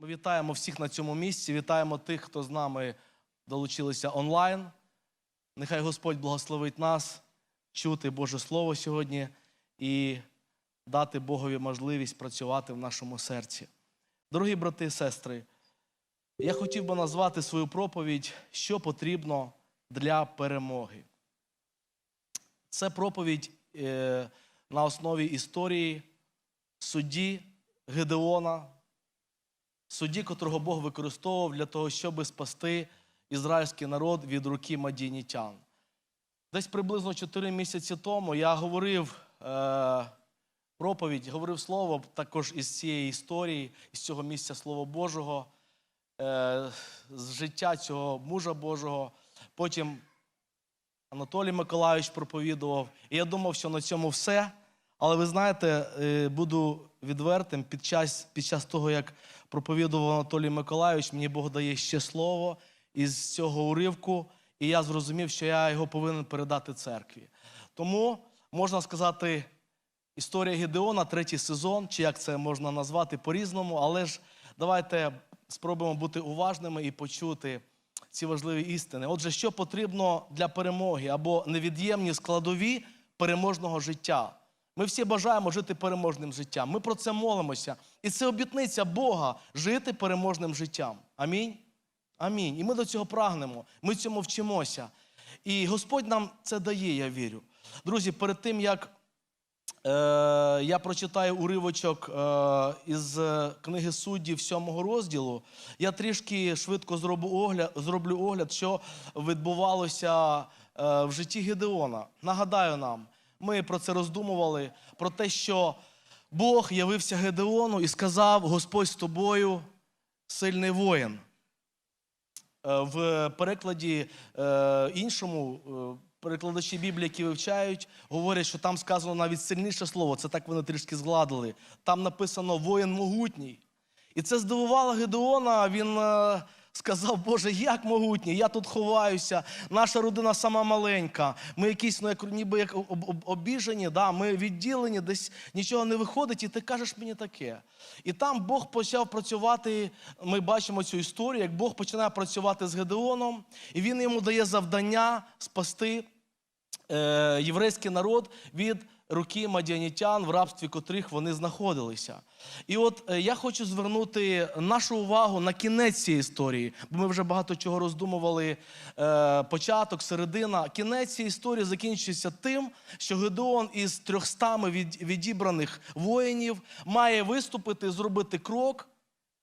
Ми вітаємо всіх на цьому місці, вітаємо тих, хто з нами долучилися онлайн. Нехай Господь благословить нас чути Боже Слово сьогодні і дати Богові можливість працювати в нашому серці. Дорогі брати і сестри, я хотів би назвати свою проповідь, що потрібно для перемоги. Це проповідь е, на основі історії судді Гедеона, судді, котрого Бог використовував для того, щоб спасти ізраїльський народ від руки мадійнітян. Десь приблизно 4 місяці тому я говорив е, проповідь, говорив слово також із цієї історії, із цього місця Слова Божого, е, з життя цього мужа Божого. Потім Анатолій Миколайович проповідував. І я думав, що на цьому все. Але ви знаєте, е, буду відвертим, під час, під час того, як проповідував Анатолій Миколайович, мені Бог дає ще слово із цього уривку, і я зрозумів, що я його повинен передати церкві. Тому можна сказати, історія Гедеона, третій сезон, чи як це можна назвати по-різному, але ж давайте спробуємо бути уважними і почути ці важливі істини. Отже, що потрібно для перемоги або невід'ємні складові переможного життя. Ми всі бажаємо жити переможним життям. Ми про це молимося. І це обітниця Бога жити переможним життям. Амінь. Амінь. І ми до цього прагнемо. Ми цьому вчимося. І Господь нам це дає, я вірю. Друзі, перед тим як е, я прочитаю уривочок е, із книги суддів сьомого розділу, я трішки швидко зроблю огляд, зроблю огляд, що відбувалося е, в житті Гедеона. Нагадаю нам, ми про це роздумували, про те, що Бог явився Гедеону і сказав: Господь з тобою, сильний воїн. Е, В перекладі е, іншому, е, перекладачі Біблії, які вивчають, говорять, що там сказано навіть сильніше слово. Це так вони трішки згладили. Там написано воїн могутній. І це здивувало Гедеона. Він сказав, Боже, як могутній, я тут ховаюся, наша родина сама маленька. Ми якісь, ну, як, ніби як об- об- обіжені, да? ми відділені, десь нічого не виходить, і ти кажеш мені таке. І там Бог почав працювати. Ми бачимо цю історію, як Бог починає працювати з Гедеоном, і він йому дає завдання спасти е, єврейський народ від руки мадіанітян, в рабстві котрих вони знаходилися. І от е, я хочу звернути нашу увагу на кінець цієї історії, бо ми вже багато чого роздумували. Е, початок, середина. Кінець цієї історії закінчується тим, що Гедеон із трьохстами відібраних воїнів має виступити, зробити крок,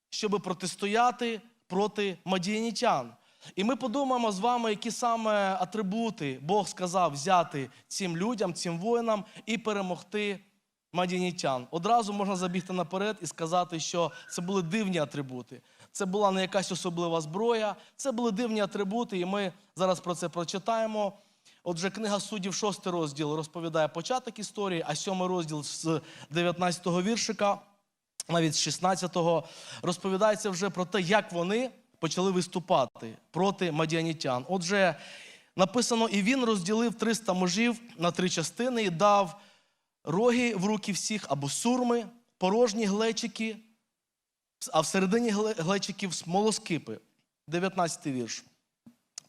щоб протистояти проти мадіянітян. І ми подумаємо з вами, які саме атрибути Бог сказав взяти цим людям, цим воїнам і перемогти мадіянітян. Одразу можна забігти наперед і сказати, що це були дивні атрибути. Це була не якась особлива зброя, це були дивні атрибути, і ми зараз про це прочитаємо. Отже, книга суддів, 6 розділ розповідає початок історії, а 7 розділ з 19 го віршика навіть з 16-го, розповідається вже про те, як вони почали виступати проти мадіанітян. Отже, написано: і він розділив 300 мужів на три частини і дав роги в руки всіх або сурми, порожні глечики, а всередині глечиків смолоскипи. 19 вірш.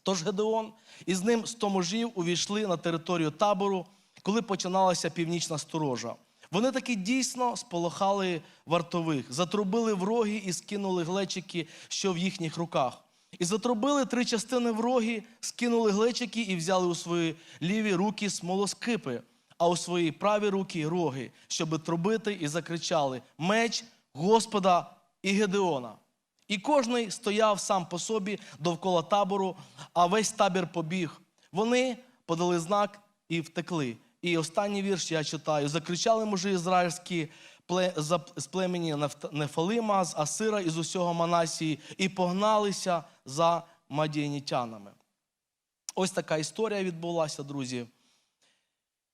Тож Гедеон і з ним сто мужів увійшли на територію табору, коли починалася північна сторожа. Вони таки дійсно сполохали вартових, затрубили в роги і скинули глечики, що в їхніх руках. І затрубили три частини в роги, скинули глечики і взяли у свої ліві руки смолоскипи, а у свої праві руки роги, щоби трубити, і закричали: Меч Господа і Гедеона. І кожний стояв сам по собі довкола табору, а весь табір побіг. Вони подали знак і втекли. І останній вірш я читаю: закричали мужі ізраїльські з племені Нефалима, з Асира і з усього Манасії, і погналися за мадіянітянами. Ось така історія відбулася, друзі.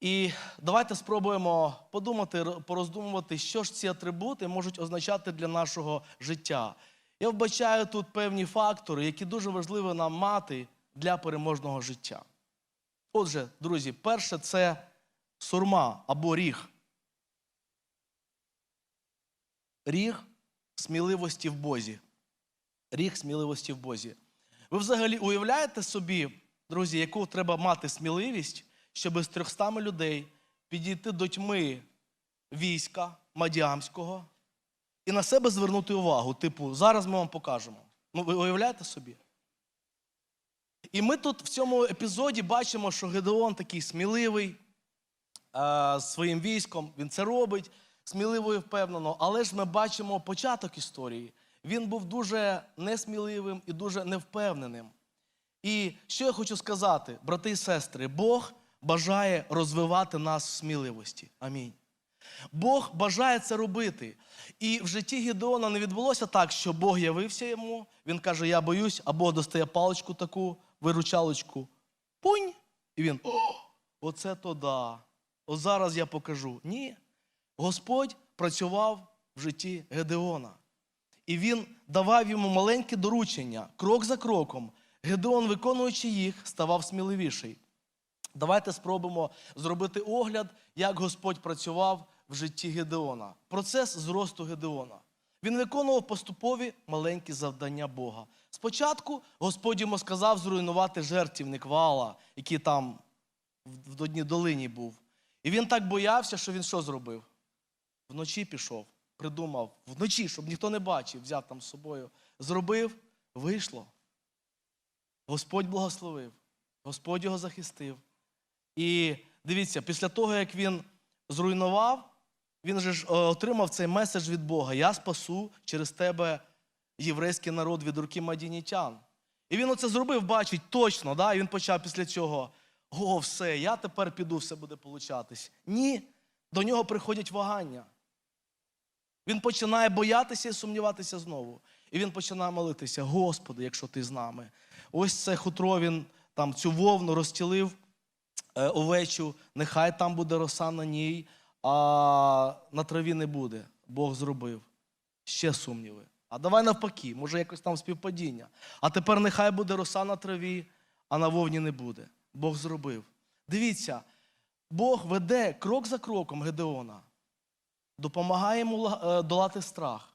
І давайте спробуємо подумати, пороздумувати, що ж ці атрибути можуть означати для нашого життя. Я вбачаю тут певні фактори, які дуже важливо нам мати для переможного життя. Отже, друзі, перше це сурма або ріг. Ріг сміливості в Бозі. Рік сміливості в Бозі. Ви взагалі уявляєте собі, друзі, яку треба мати сміливість, щоб з 300 людей підійти до тьми війська Мадіамського і на себе звернути увагу. Типу, зараз ми вам покажемо. Ну, ви уявляєте собі? І ми тут в цьому епізоді бачимо, що Гедеон такий сміливий е, своїм військом, він це робить сміливо і впевнено. Але ж ми бачимо початок історії. Він був дуже несміливим і дуже невпевненим. І що я хочу сказати, брати і сестри, Бог бажає розвивати нас в сміливості. Амінь. Бог бажає це робити. І в житті Гідеона не відбулося так, що Бог явився йому, він каже, я боюсь, а Бог достає паличку таку, виручалочку, пунь. І він, о, оце то да. От зараз я покажу. Ні. Господь працював в житті Гедеона. І він давав йому маленькі доручення, крок за кроком. Гедеон, виконуючи їх, ставав сміливіший. Давайте спробуємо зробити огляд, як Господь працював в житті Гедеона. Процес зросту Гедеона. Він виконував поступові маленькі завдання Бога. Спочатку Господь йому сказав зруйнувати жертівник вала, який там в одній долині був. І він так боявся, що він що зробив? Вночі пішов, придумав, вночі, щоб ніхто не бачив, взяв там з собою. Зробив, вийшло. Господь благословив, Господь його захистив. І дивіться, після того, як він зруйнував, він же ж е, отримав цей меседж від Бога: Я спасу через тебе єврейський народ від руки мадінітян. І він оце зробив, бачить точно, да? і він почав після цього: о, все, я тепер піду, все буде получатись. Ні, до нього приходять вагання. Він починає боятися і сумніватися знову. І він починає молитися: Господи, якщо ти з нами. Ось це хутро він там цю вовну розстілив е, овечу, нехай там буде роса на ній, а на траві не буде. Бог зробив. Ще сумніви. А давай навпаки, може якось там співпадіння. А тепер нехай буде роса на траві, а на вовні не буде. Бог зробив. Дивіться, Бог веде крок за кроком Гедеона, допомагає йому е, долати страх,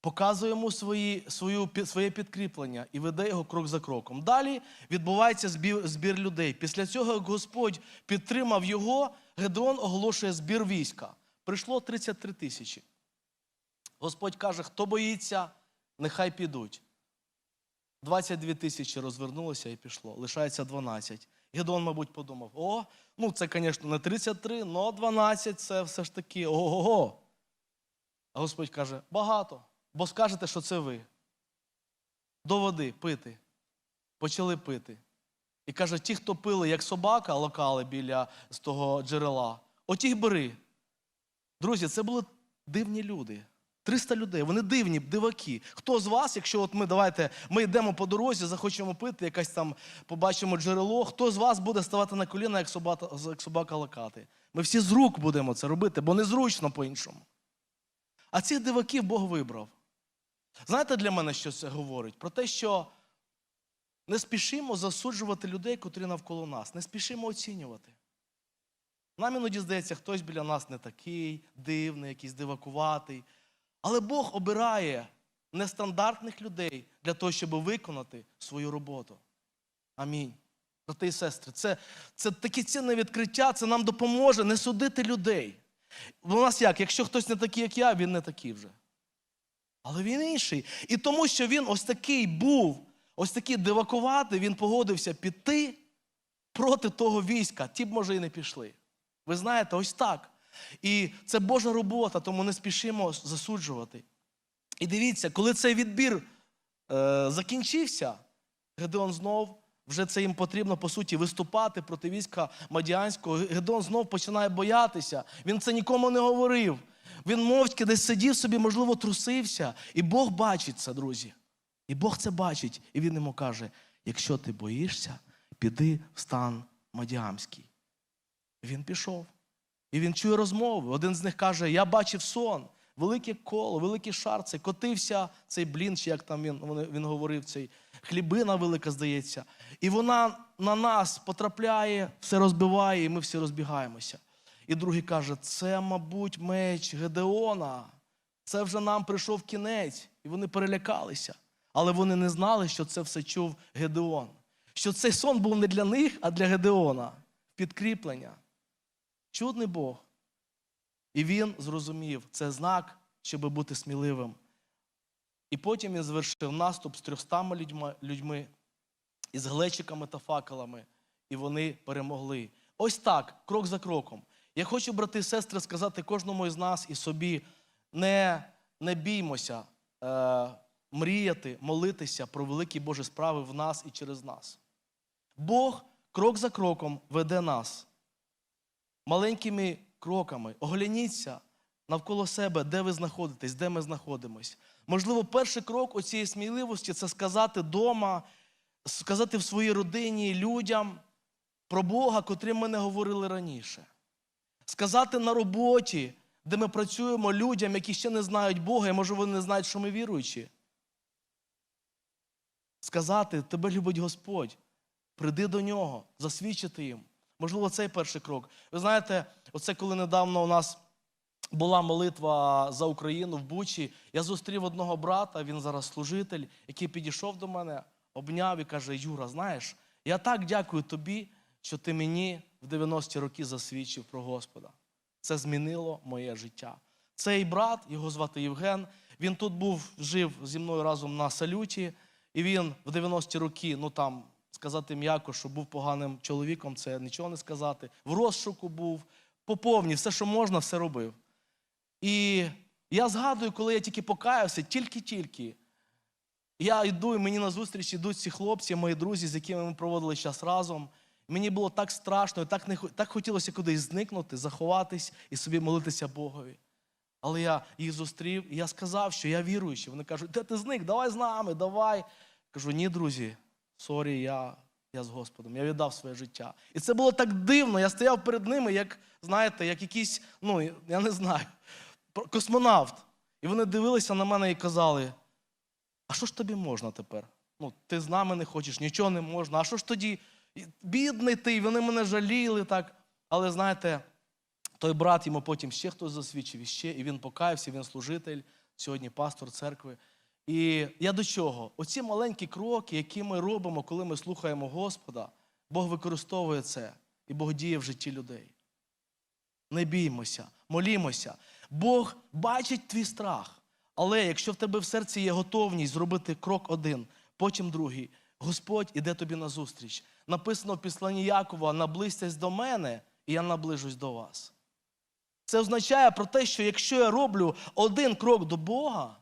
показує йому свої, свою, своє підкріплення і веде його крок за кроком. Далі відбувається збір, збір людей. Після цього, як Господь підтримав його, Гедеон оголошує збір війська. Прийшло 33 тисячі. Господь каже, хто боїться, нехай підуть. 22 тисячі розвернулося і пішло. Лишається 12. Гедон, мабуть, подумав: о, ну це, звісно, не 33, але 12 це все ж таки ого-го. А Господь каже, багато, бо скажете, що це ви. До води пити. Почали пити. І каже, ті, хто пили, як собака, локали біля з того джерела, отіх бери. Друзі, це були дивні люди. 300 людей, вони дивні, диваки. Хто з вас, якщо от ми давайте, ми йдемо по дорозі, захочемо пити, якась там побачимо джерело, хто з вас буде ставати на коліна, як собака, як собака лакати? Ми всі з рук будемо це робити, бо незручно по-іншому. А цих диваків Бог вибрав. Знаєте для мене, що це говорить? Про те, що не спішимо засуджувати людей, котрі навколо нас, не спішимо оцінювати. Нам іноді здається, хтось біля нас не такий, дивний, якийсь дивакуватий. Але Бог обирає нестандартних людей для того, щоб виконати свою роботу. Амінь. Брати і сестри, це, це таке цінне відкриття, це нам допоможе не судити людей. У нас як? Якщо хтось не такий, як я, він не такий вже. Але він інший. І тому, що він ось такий був, ось такий дивакуватий, він погодився піти проти того війська. Ті б, може, і не пішли. Ви знаєте, ось так. І це Божа робота, тому не спішимо засуджувати. І дивіться, коли цей відбір е, закінчився, Гедеон знов, вже це їм потрібно, по суті, виступати проти війська Мадіанського. Гедеон знов починає боятися. Він це нікому не говорив. Він мовчки десь сидів собі, можливо, трусився. І Бог бачить це, друзі. І Бог це бачить. І він йому каже: якщо ти боїшся, піди в стан Мадіамський. Він пішов. І він чує розмови. Один з них каже: Я бачив сон, велике коло, великий шар, цей котився, цей блін, чи як там він, він говорив, цей хлібина велика, здається. І вона на нас потрапляє, все розбиває, і ми всі розбігаємося. І другий каже: це, мабуть, меч Гедеона. Це вже нам прийшов кінець, і вони перелякалися. Але вони не знали, що це все чув Гедеон. Що цей сон був не для них, а для Гедеона. Підкріплення. Чудний Бог. І він зрозумів, це знак, щоб бути сміливим. І потім він звершив наступ з трьохстами людьми, людьми із глечиками та факелами, і вони перемогли. Ось так, крок за кроком. Я хочу, брати і сестри, сказати кожному із нас і собі: не, не біймося е, мріяти, молитися про великі Божі справи в нас і через нас. Бог крок за кроком веде нас маленькими кроками. Огляніться навколо себе, де ви знаходитесь, де ми знаходимось. Можливо, перший крок у цієї сміливості це сказати вдома, сказати в своїй родині людям про Бога, котрим ми не говорили раніше. Сказати на роботі, де ми працюємо людям, які ще не знають Бога, і може вони не знають, що ми віруючі. Сказати, тебе любить Господь, прийди до нього, засвідчити їм. Можливо, цей перший крок. Ви знаєте, оце коли недавно у нас була молитва за Україну в Бучі, я зустрів одного брата, він зараз служитель, який підійшов до мене, обняв і каже: Юра, знаєш, я так дякую тобі, що ти мені в 90-ті роки засвідчив про Господа. Це змінило моє життя. Цей брат, його звати Євген, він тут був, жив зі мною разом на салюті, і він в 90-ті роки, ну там сказати м'яко, що був поганим чоловіком, це нічого не сказати. В розшуку був, поповні, все, що можна, все робив. І я згадую, коли я тільки покаявся, тільки-тільки. Я йду, і мені на зустріч йдуть ці хлопці, мої друзі, з якими ми проводили час разом. Мені було так страшно, так, не, так хотілося кудись зникнути, заховатись і собі молитися Богові. Але я їх зустрів, і я сказав, що я віруючий. Вони кажуть, де ти зник? Давай з нами, давай. Кажу, ні, друзі, сорі, я, я з Господом, я віддав своє життя. І це було так дивно. Я стояв перед ними, як, знаєте, як якийсь, ну, я не знаю, космонавт. І вони дивилися на мене і казали: а що ж тобі можна тепер? Ну, ти з нами не хочеш, нічого не можна. А що ж тоді? Бідний ти, і вони мене жаліли так. Але знаєте, той брат йому потім ще хтось засвідчив іще, і він покаявся, він служитель, сьогодні пастор церкви. І я до чого? Оці маленькі кроки, які ми робимо, коли ми слухаємо Господа, Бог використовує це, і Бог діє в житті людей. Не біймося, молімося. Бог бачить твій страх. Але якщо в тебе в серці є готовність зробити крок один, потім другий, Господь іде тобі назустріч. Написано в післанні Якова: наблизьтесь до мене, і я наближусь до вас. Це означає про те, що якщо я роблю один крок до Бога,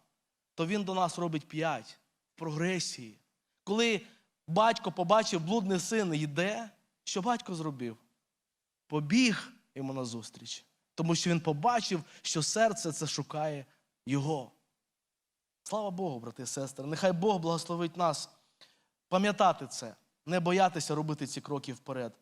то Він до нас робить п'ять прогресії. Коли батько побачив, блудний син йде, що батько зробив? Побіг йому назустріч, тому що він побачив, що серце це шукає його. Слава Богу, брати і сестри. Нехай Бог благословить нас пам'ятати це, не боятися робити ці кроки вперед.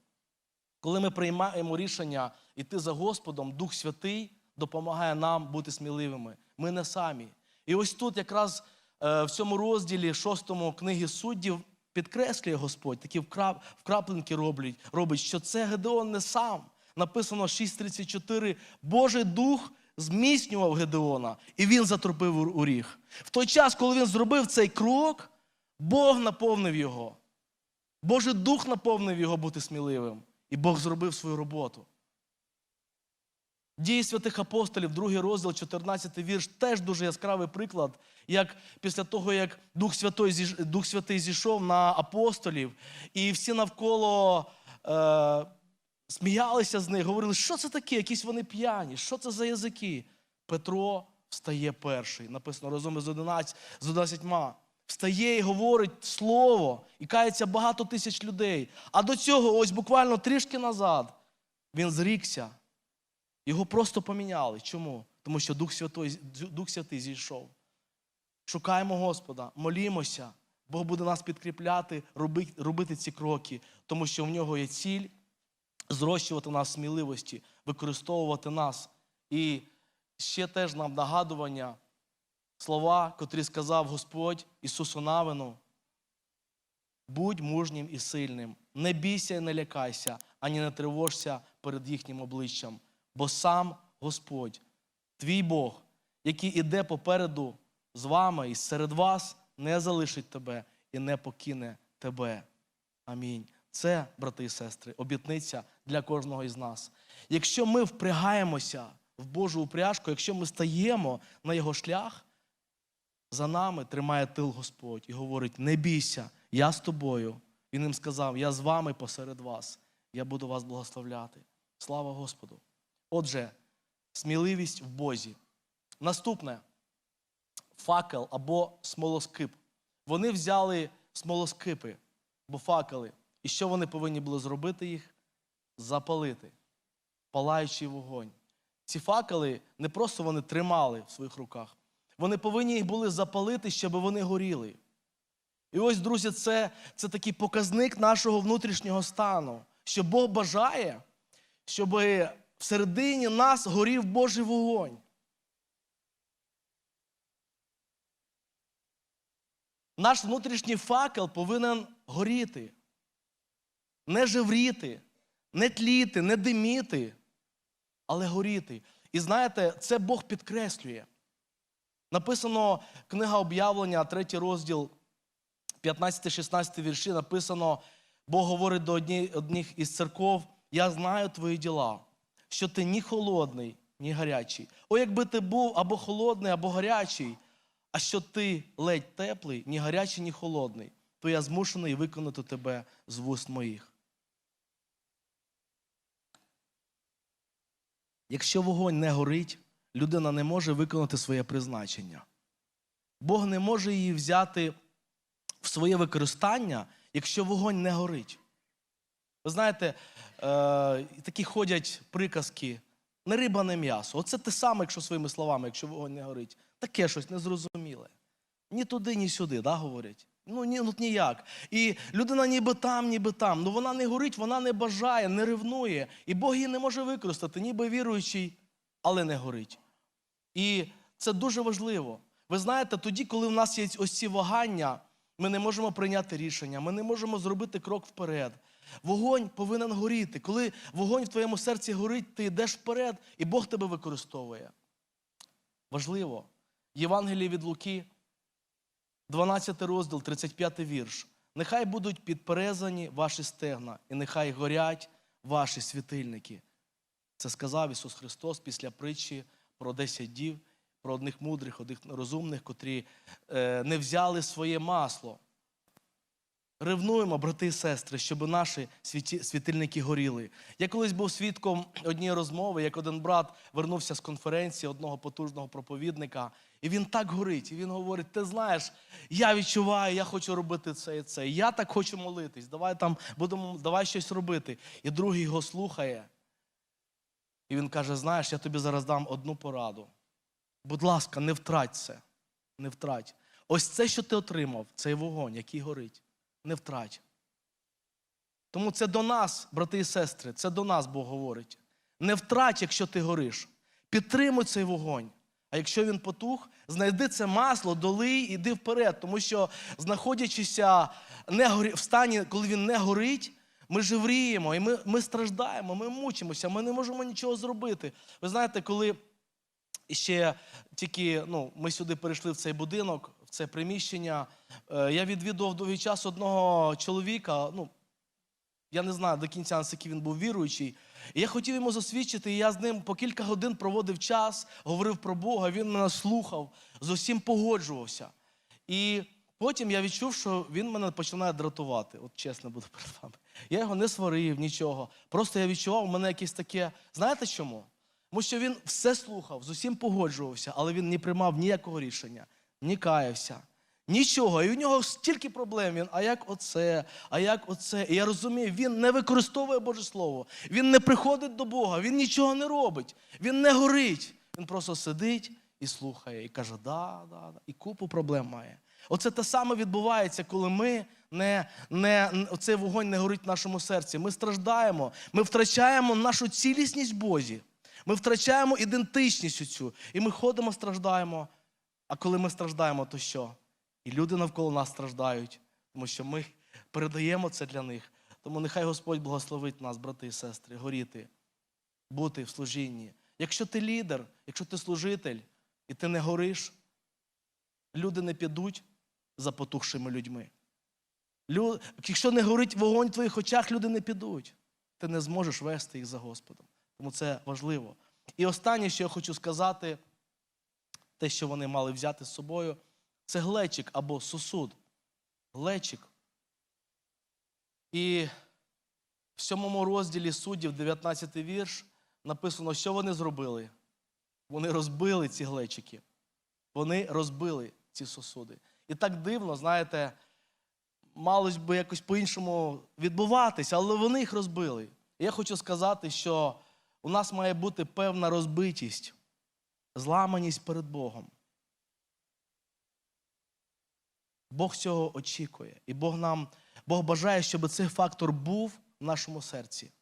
Коли ми приймаємо рішення йти за Господом, Дух Святий допомагає нам бути сміливими. Ми не самі. І ось тут, якраз е, в цьому розділі, шостому книги суддів, підкреслює Господь, такі вкрап, вкрапленки роблять, робить, що це Гедеон не сам. Написано 6.34. Божий дух зміцнював Гедеона, і він затрупив у- у ріг. В той час, коли він зробив цей крок, Бог наповнив його. Божий дух наповнив його бути сміливим. І Бог зробив свою роботу. Дії святих апостолів, другий розділ, 14 вірш, теж дуже яскравий приклад, як після того, як Дух Святий, зіш- Дух Святий зійшов на апостолів, і всі навколо е, сміялися з них, говорили, що це таке, якісь вони п'яні, що це за язики? Петро встає перший, написано разом із 11, з 11. Встає і говорить слово, і кається багато тисяч людей. А до цього, ось буквально трішки назад, він зрікся. Його просто поміняли. Чому? Тому що Дух Святий, Дух Святий зійшов. Шукаємо Господа, молімося. Бог буде нас підкріпляти, робити, робити ці кроки, тому що в нього є ціль зрощувати нас сміливості, використовувати нас. І ще теж нам нагадування, слова, котрі сказав Господь Ісусу Навину. Будь мужнім і сильним, не бійся і не лякайся, ані не тривожся перед їхнім обличчям, бо сам Господь, твій Бог, який іде попереду з вами і серед вас, не залишить тебе і не покине тебе. Амінь. Це, брати і сестри, обітниця для кожного із нас. Якщо ми впрягаємося в Божу упряжку, якщо ми стаємо на його шлях, за нами тримає тил Господь і говорить: не бійся, я з тобою. Він їм сказав: Я з вами посеред вас, я буду вас благословляти. Слава Господу! Отже, сміливість в Бозі. Наступне факел або смолоскип. Вони взяли смолоскипи або факели. І що вони повинні були зробити їх? Запалити, палаючий вогонь. Ці факели не просто вони тримали в своїх руках, вони повинні їх були запалити, щоб вони горіли. І ось, друзі, це, це такий показник нашого внутрішнього стану, що Бог бажає, щоб всередині нас горів Божий вогонь. Наш внутрішній факел повинен горіти, не жевріти, не тліти, не диміти, але горіти. І знаєте, це Бог підкреслює. Написано книга об'явлення, третій розділ, 15-16 вірші, написано, Бог говорить до одні- одних із церков: Я знаю твої діла, що ти ні холодний, ні гарячий. О, якби ти був або холодний, або гарячий, а що ти ледь теплий, ні гарячий, ні холодний, то я змушений виконати тебе з вуст моїх. Якщо вогонь не горить, людина не може виконати своє призначення. Бог не може її взяти в своє використання, якщо вогонь не горить. Ви знаєте, е, такі ходять приказки: не риба, не м'ясо. Оце те саме, якщо своїми словами, якщо вогонь не горить. Таке щось незрозуміле. Ні туди, ні сюди, да, говорять. Ну, ні, ну ніяк. І людина ніби там, ніби там. Ну вона не горить, вона не бажає, не ревнує. І Бог її не може використати, ніби віруючий, але не горить. І це дуже важливо. Ви знаєте, тоді, коли в нас є ось ці вагання, ми не можемо прийняти рішення, ми не можемо зробити крок вперед. Вогонь повинен горіти. Коли вогонь в твоєму серці горить, ти йдеш вперед, і Бог тебе використовує. Важливо. Євангеліє від Луки, 12 розділ, 35 вірш. Нехай будуть підперезані ваші стегна, і нехай горять ваші світильники. Це сказав Ісус Христос після притчі про 10 дів, про одних мудрих, одних розумних, котрі е, не взяли своє масло. Ревнуємо, брати і сестри, щоб наші світильники горіли. Я колись був свідком однієї розмови, як один брат вернувся з конференції одного потужного проповідника, і він так горить. І він говорить: ти знаєш, я відчуваю, я хочу робити це і це. Я так хочу молитись. Давай там будемо, давай щось робити. І другий його слухає. І він каже: Знаєш, я тобі зараз дам одну пораду. Будь ласка, не втрать це. Не втрать. Ось це, що ти отримав, цей вогонь, який горить. Не втрать. Тому це до нас, брати і сестри, це до нас Бог говорить. Не втрать, якщо ти гориш. Підтримуй цей вогонь. А якщо він потух, знайди це масло, долий і йди вперед. Тому що, знаходячися не горі... в стані, коли він не горить, ми живріємо, і ми, ми страждаємо, ми мучимося, ми не можемо нічого зробити. Ви знаєте, коли ще тільки ну, ми сюди перейшли в цей будинок, в це приміщення, е, я відвідував довгий час одного чоловіка. Ну, я не знаю до кінця, наскільки він був віруючий. І я хотів йому засвідчити, і я з ним по кілька годин проводив час, говорив про Бога, він мене слухав, з усім погоджувався. І потім я відчув, що він мене починає дратувати. От чесно буду перед вами. Я його не сварив, нічого. Просто я відчував, у мене якесь таке. Знаєте чому? Тому що він все слухав, з усім погоджувався, але він не приймав ніякого рішення, ні каявся. Нічого. І у нього стільки проблем. Він, а як оце, а як оце. І я розумію, він не використовує Боже Слово. Він не приходить до Бога, він нічого не робить, він не горить. Він просто сидить і слухає, і каже, да, да, да. І купу проблем має. Оце те саме відбувається, коли ми не, не, цей вогонь не горить в нашому серці. Ми страждаємо, ми втрачаємо нашу цілісність в Бозі. Ми втрачаємо ідентичність цю. І ми ходимо, страждаємо. А коли ми страждаємо, то що? І люди навколо нас страждають, тому що ми передаємо це для них. Тому нехай Господь благословить нас, брати і сестри, горіти, бути в служінні. Якщо ти лідер, якщо ти служитель, і ти не гориш, люди не підуть за потухшими людьми. Лю... Якщо не горить вогонь в твоїх очах, люди не підуть. Ти не зможеш вести їх за Господом. Тому це важливо. І останнє, що я хочу сказати, те, що вони мали взяти з собою, це глечик або сосуд. Глечик. І в сьомому розділі суддів, 19 вірш, написано, що вони зробили. Вони розбили ці глечики. Вони розбили ці сосуди. І так дивно, знаєте, мало ж би якось по-іншому відбуватися, але вони їх розбили. І я хочу сказати, що у нас має бути певна розбитість, зламаність перед Богом. Бог цього очікує. І Бог нам, Бог бажає, щоб цей фактор був в нашому серці.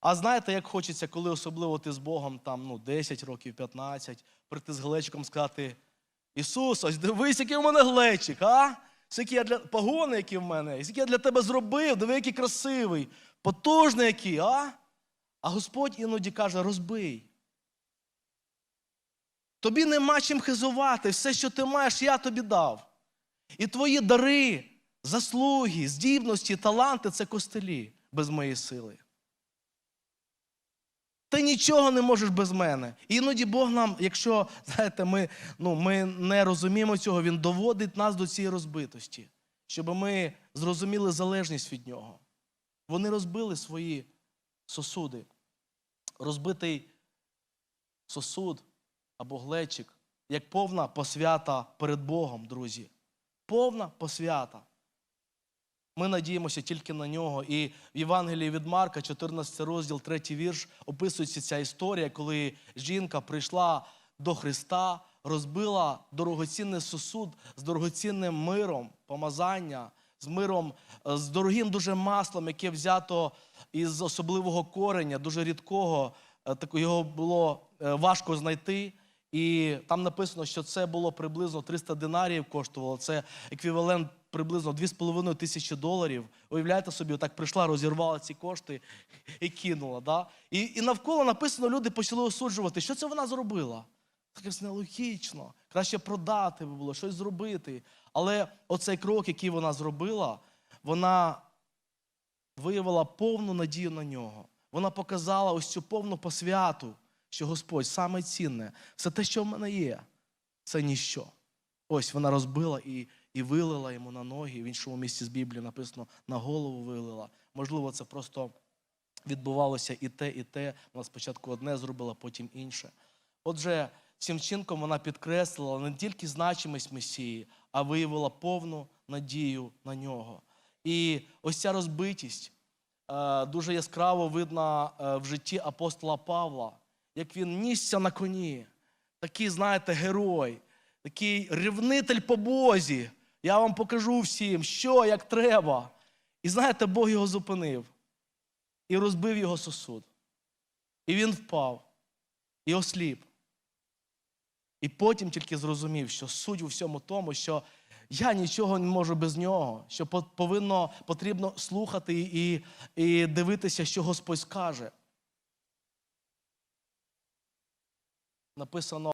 А знаєте, як хочеться, коли особливо ти з Богом там, ну, 10 років, 15, прийти з глечиком сказати: Ісус, ось дивись, який в мене глечик, а? Скільки я для погони, які в мене, скільки я для тебе зробив, диви, який красивий, потужний який, а? А Господь іноді каже: розбий. Тобі нема чим хизувати, все, що ти маєш, я тобі дав. І твої дари, заслуги, здібності, таланти це костелі без моєї сили. Ти нічого не можеш без мене. І іноді Бог нам, якщо знаєте, ми, ну, ми не розуміємо цього, Він доводить нас до цієї розбитості, щоб ми зрозуміли залежність від нього. Вони розбили свої сосуди. Розбитий сосуд або глечик, як повна посвята перед Богом, друзі. Повна посвята. Ми надіємося тільки на нього. І в Євангелії від Марка, 14 розділ, 3 вірш, описується ця історія, коли жінка прийшла до Христа, розбила дорогоцінний сосуд з дорогоцінним миром, помазання, з миром, е, з дорогим дуже маслом, яке взято із особливого кореня, дуже рідкого. Е, Його було е, важко знайти. І там написано, що це було приблизно 300 динаріїв коштувало. Це еквівалент приблизно 2,5 тисячі доларів. Уявляєте собі, так прийшла, розірвала ці кошти і кинула. Да? І, і навколо написано, люди почали осуджувати, що це вона зробила. Таке нелогічно. Краще продати би було, щось зробити. Але оцей крок, який вона зробила, вона виявила повну надію на нього. Вона показала ось цю повну посвяту, що Господь саме цінне, все те, що в мене є, це ніщо. Ось вона розбила і, і вилила йому на ноги. В іншому місці з Біблії написано на голову вилила. Можливо, це просто відбувалося і те, і те. Вона спочатку одне зробила, потім інше. Отже, цим чинком вона підкреслила не тільки значимість Месії, а виявила повну надію на нього. І ось ця розбитість е, дуже яскраво видна е, в житті апостола Павла, як він нісся на коні, такий, знаєте, герой, такий ревнитель по Бозі. Я вам покажу всім, що, як треба. І знаєте, Бог його зупинив і розбив його сосуд. І він впав, і осліп. І потім тільки зрозумів, що суть у всьому тому, що я нічого не можу без нього, що повинно, потрібно слухати і, і дивитися, що Господь скаже. Написано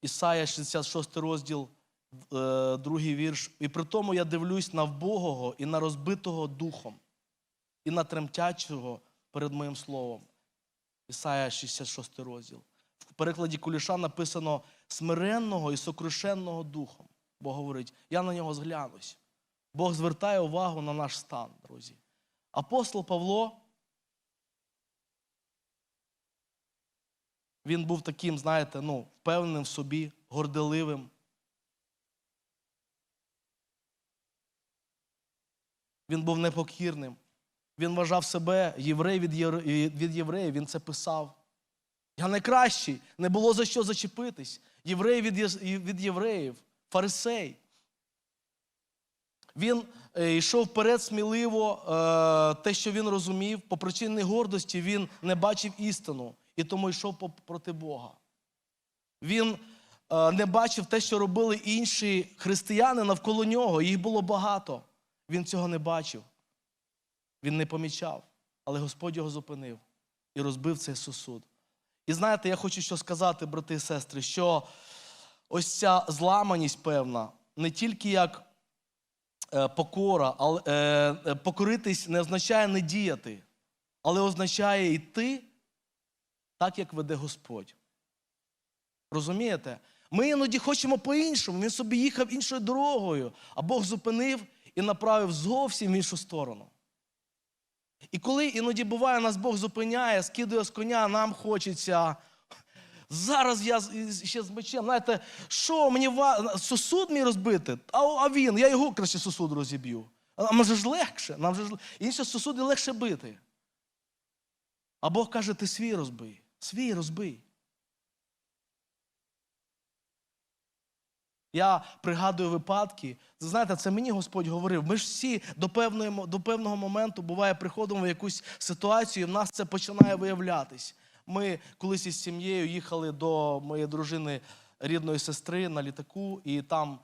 Ісая, 66 розділ, е, другий вірш. І при тому я дивлюсь на вбогого і на розбитого духом, і на тремтячого перед моїм словом. Ісая 66 розділ. В перекладі Куліша написано смиренного і сокрушенного духом. Бог говорить, я на нього зглянусь. Бог звертає увагу на наш стан, друзі. Апостол Павло, він був таким, знаєте, ну, впевненим в собі, горделивим. Він був непокірним. Він вважав себе єврей від, від євреїв, він це писав. Я найкращий, не було за що зачепитись. Єврей від, від євреїв, фарисей. Він е, йшов вперед сміливо, е, те, що він розумів, по причині гордості він не бачив істину і тому йшов проти Бога. Він е, не бачив те, що робили інші християни навколо нього. Їх було багато. Він цього не бачив. Він не помічав. Але Господь його зупинив і розбив цей сосуд. І знаєте, я хочу що сказати, брати і сестри, що ось ця зламаність певна, не тільки як е, покора, але е, покоритись не означає не діяти, але означає йти так, як веде Господь. Розумієте? Ми іноді хочемо по-іншому. Він собі їхав іншою дорогою, а Бог зупинив і направив зовсім в іншу сторону. І коли іноді буває, нас Бог зупиняє, скидує з коня, нам хочеться. Зараз я ще з мечем. Знаєте, що мені ва... сосуд мій розбити? А, а він, я його краще сосуд розіб'ю. А може ж легше, нам же ж інші сосуди легше бити. А Бог каже, ти свій розбий, свій розбий. Я пригадую випадки. Знаєте, це мені Господь говорив. Ми ж всі до певної, до певного моменту буває приходимо в якусь ситуацію, і в нас це починає виявлятись. Ми колись із сім'єю їхали до моєї дружини рідної сестри на літаку, і там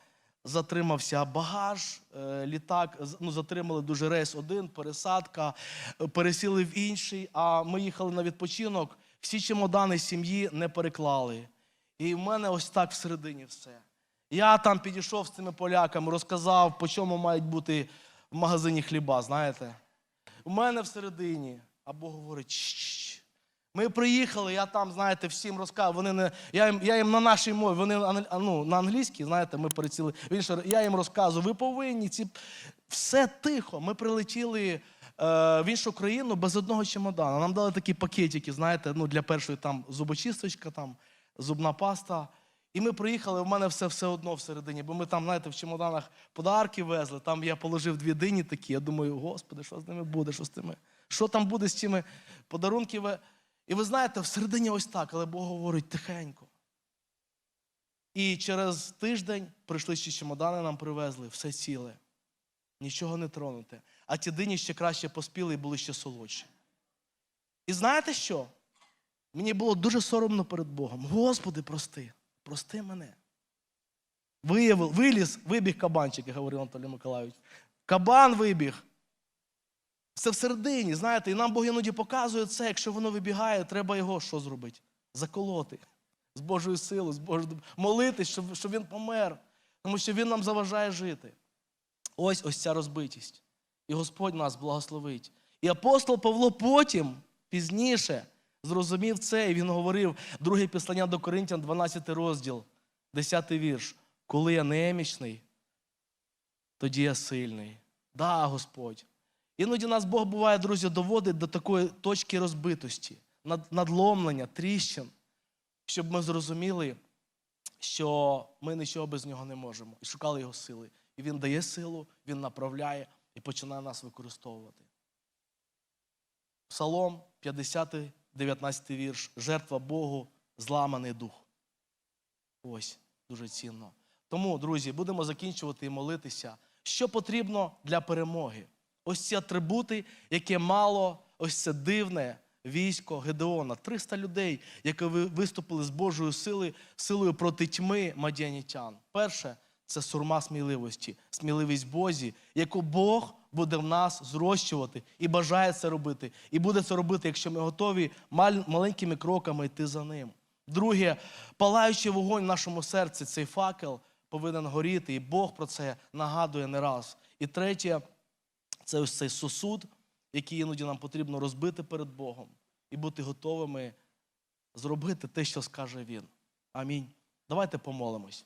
затримався багаж, е, літак, ну, затримали дуже рейс один, пересадка, е, пересіли в інший. А ми їхали на відпочинок, всі чемодани сім'ї не переклали. І в мене ось так всередині все. Я там підійшов з цими поляками, розказав, по чому мають бути в магазині хліба, знаєте. У мене всередині, а Бог говорить, «Чш-чш». ми приїхали, я там, знаєте, всім розказав. Вони не, я, їм, я їм на нашій мові, вони ну, на англійській, знаєте, ми переціли. я їм розказую, ви повинні ці. Все тихо. Ми прилетіли в іншу країну без одного чемодана. Нам дали такі пакетики, знаєте, ну, для першої там зубочисточка, там, зубна паста. І ми приїхали, в мене все все одно всередині, бо ми там, знаєте, в чемоданах подарки везли. Там я положив дві дині такі. Я думаю, господи, що з ними буде? Що з тими? Що там буде з цими подарунками? І ви знаєте, всередині ось так, але Бог говорить тихенько. І через тиждень прийшли ще чемодани, нам привезли, все ціле. Нічого не тронуте. А ті дині ще краще поспіли і були ще солодші. І знаєте що? Мені було дуже соромно перед Богом. Господи, прости, прости мене. Виявив, виліз, вибіг кабанчик, як говорив Анатолій Миколайович. Кабан вибіг. Це всередині, знаєте, і нам Бог іноді показує це, якщо воно вибігає, треба його що зробити? Заколоти. З Божою силою, з Божою молитись, щоб, щоб він помер. Тому що він нам заважає жити. Ось ось ця розбитість. І Господь нас благословить. І апостол Павло потім, пізніше, зрозумів це, і він говорив, друге післання до Коринтян, 12 розділ, 10 вірш. Коли я немічний, тоді я сильний. Да, Господь. Іноді нас Бог буває, друзі, доводить до такої точки розбитості, надломлення, тріщин, щоб ми зрозуміли, що ми нічого без нього не можемо. І шукали його сили. І він дає силу, він направляє і починає нас використовувати. Псалом 50, 19 вірш. Жертва Богу, зламаний дух. Ось, дуже цінно. Тому, друзі, будемо закінчувати і молитися. Що потрібно для перемоги? Ось ці атрибути, яке мало ось це дивне військо Гедеона. 300 людей, які ви- виступили з Божою сили, силою проти тьми мадіанітян. Перше це сурма сміливості, сміливість Бозі, яку Бог буде в нас зрощувати і бажає це робити. І буде це робити, якщо ми готові мал- маленькими кроками йти за ним. Друге, палаючий вогонь в нашому серці, цей факел повинен горіти, і Бог про це нагадує не раз. І третє, це ось цей сосуд, який іноді нам потрібно розбити перед Богом і бути готовими зробити те, що скаже Він. Амінь. Давайте помолимось.